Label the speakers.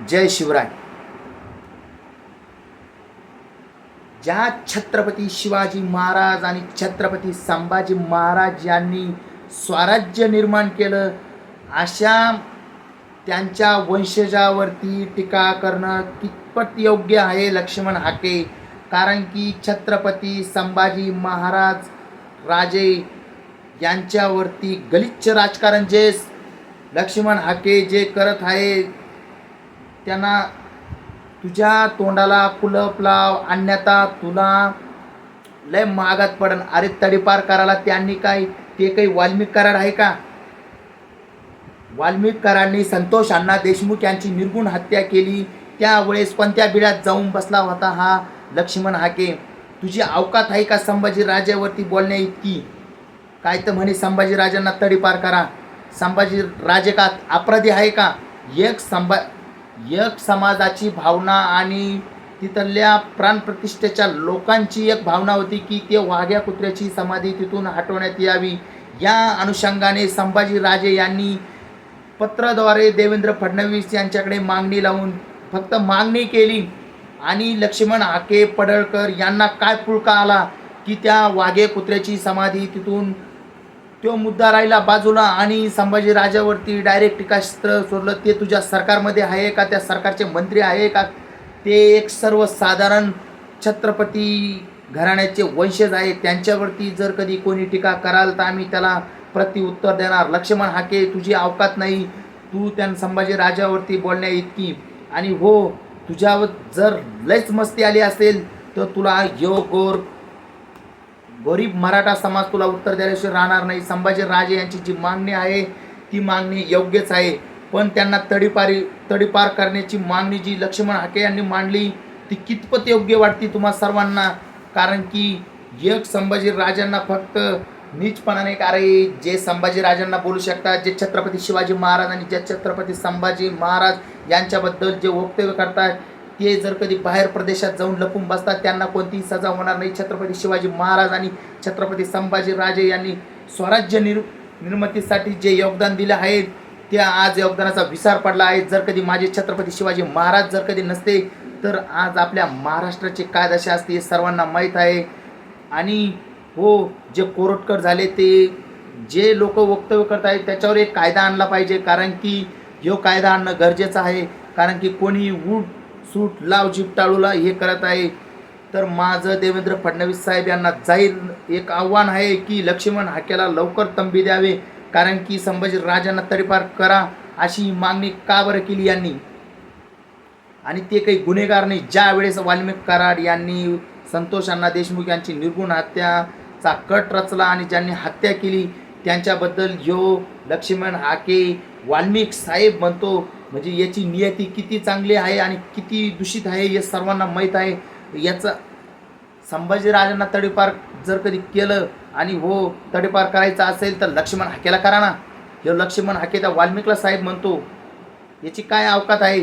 Speaker 1: जय शिवराय। ज्या छत्रपती शिवाजी महाराज आणि छत्रपती संभाजी महाराज यांनी स्वराज्य निर्माण केलं अशा त्यांच्या वंशजावरती टीका करणं कितपत योग्य आहे लक्ष्मण हाके? कारण की छत्रपती संभाजी महाराज राजे यांच्यावरती गलिच्छ राजकारण जे लक्ष्मण हाके जे करत आहे त्यांना तुझ्या तोंडाला कुलप लाव अन्यथा तुला लय महागात पडन. अरे तडीपार करायला त्यांनी काय? ते काही वाल्मिक करार आहे का? वाल्मिक करारांनी संतोष अण्णा देशमुख यांची निर्गुण हत्या केली. त्यावेळेस कोणत्या बिड्यात जाऊन बसला होता हा लक्ष्मण हाके. तुझी अवकात आहे का संभाजी राजावरती बोलण्या इतकी? काय तर म्हणे संभाजी राजांना तडीपार करा. संभाजी राजे का अपराधी आहे का? एक संभा एक समाजाची भावना आणि तिथल्या प्राणप्रतिष्ठेच्या लोकांची एक भावना होती की ते वाघ्या कुत्र्याची समाधी तिथून हटवण्यात यावी. या अनुषंगाने संभाजीराजे यांनी पत्राद्वारे देवेंद्र फडणवीस यांच्याकडे मागणी लावून फक्त मागणी केली. आणि लक्ष्मण हाके पडळकर यांना काय पुळका आला की त्या वाघे कुत्र्याची समाधी तिथून तो मुद्दा राहिला बाजूला आणि संभाजी राजावरती डायरेक्ट टीकास्त्र सोडलं. ते तुझ्या सरकारमध्ये आहे का? त्या सरकारचे मंत्री आहे का? ते एक सर्वसाधारण छत्रपती घराण्याचे वंशज आहे त्यांच्यावरती जर कधी कोणी टीका कराल तर आम्ही त्याला प्रतिउत्तर देणार. लक्ष्मण हाके तुझी अवकात नाही. तू त्या संभाजी राजावरती बोलण्या इतकी. आणि हो तुझ्यावर जर लयच मस्ती आली असेल तर तुला योगोर गरीब मराठा समाज तुला उत्तर द्यायल्याशिवाय राहणार नाही. संभाजी राजे यांची जी मागणी आहे ती मागणी योग्यच आहे. पण त्यांना तडीपारी तडीपार करण्याची मागणी जी लक्ष्मण हाके यांनी मांडली ती कितपत योग्य वाटते तुम्हा सर्वांना? कारण की एक संभाजी राजांना फक्त नीचपणाने अरे जे संभाजी राजांना बोलू शकतात जे छत्रपती शिवाजी महाराज आणि जे छत्रपती संभाजी महाराज यांच्याबद्दल जे वक्तव्य करतात ते जर कधी बाहेर प्रदेशात जाऊन लपून बसतात त्यांना कोणतीही सजा होणार नाही. छत्रपती शिवाजी महाराज आणि छत्रपती संभाजी राजे यांनी स्वराज्य निर् निर्मितीसाठी जे योगदान दिले आहे त्या आज योगदानाचा विसार पडला आहे. जर कधी माझे छत्रपती शिवाजी महाराज जर कधी नसते तर आज आपल्या महाराष्ट्राची काय दशा असते हे सर्वांना माहीत आहे. आणि हो जे कोरटकर झाले ते जे लोक वक्तव्य करत आहेत त्याच्यावर एक कायदा आणला पाहिजे. कारण की ह्यो कायदा आणणं गरजेचं आहे. कारण की कोणी उठ सूट लाव जिपटाळूला हे करत आहे. तर माझं देवेंद्र फडणवीस साहेब यांना जाहीर एक आव्हान आहे की लक्ष्मण हाकेला लवकर तंबी द्यावे कारण की संभाजी राजांना तडीपार करा अशी मागणी का बरं केली यांनी? आणि ते काही गुन्हेगार नाही. ज्या वेळेस वाल्मिक कराड यांनी संतोष अण्णा देशमुख यांची निर्गुण हत्याचा कट रचला आणि ज्यांनी हत्या केली त्यांच्याबद्दल ह्यो लक्ष्मण हाके वाल्मिक साहेब म्हणतो म्हणजे याची नियती किती चांगली आहे आणि किती दूषित आहे हे सर्वांना माहीत आहे. याचा संभाजीराजांना तडीपार जर कधी केलं आणि हो तडीपार करायचा असेल तर लक्ष्मण हाकेला करा ना. हे लक्ष्मण हाके त्या वाल्मिकला साहेब म्हणतो याची काय अवकात आहे?